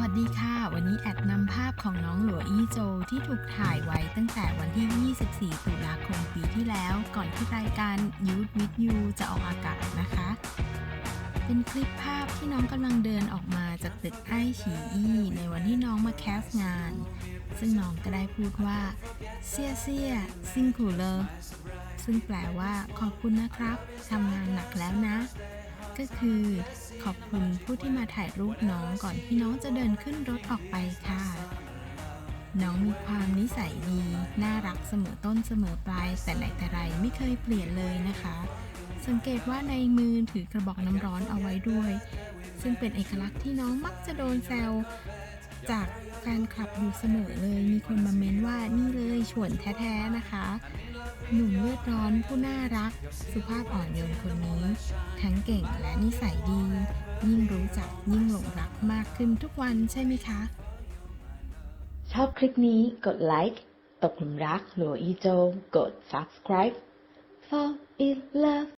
วัสดีค่ะ วันนี้แอดนำภาพของน้องหลัวอี้โจที่ถูกถ่ายไว้ตั้งแต่วันที่ 24 ตุลาคมปีที่แล้ว ก่อนที่รายการ Youth with You จะออกอากาศนะคะ เป็นคลิปภาพที่น้องกำลังเดินออกมาจากตึกไอฉีอี้ในวันที่น้องมาแคสงาน ซึ่งน้องก็ได้พูดว่าเซียเซียซิงคูเลอร์ซึ่งแปลว่าขอบคุณนะครับทำงานหนักแล้วนะ ก็คือ ขอบคุณผู้ที่มาถ่ายรูปน้องก่อนที่น้องจะเดินขึ้นรถออกไปค่ะ น้องมีความนิสัยดี น่ารักเสมอต้นเสมอปลาย แต่ไหนแต่ไรไม่เคยเปลี่ยนเลยนะคะ สังเกตว่าในมือถือกระบอกน้ำร้อนเอาไว้ด้วย ซึ่งเป็นเอกลักษณ์ที่น้องมักจะโดนแซว จากแฟนคลับอยู่เสมอเลยมีคนมาเม้นว่านี่เลยฉวนแท้ๆนะคะ หนุ่มเลือดร้อนผู้น่ารัก สุภาพอ่อนโยนคนนี้ ทั้งเก่งและนิสัยดี ยิ่งรู้จักยิ่งหลงรักมากขึ้นทุกวันใช่ไหมคะ ชอบคลิปนี้กดไลค์ตกหลุมรักหรืออีโจ กด subscribe fall in love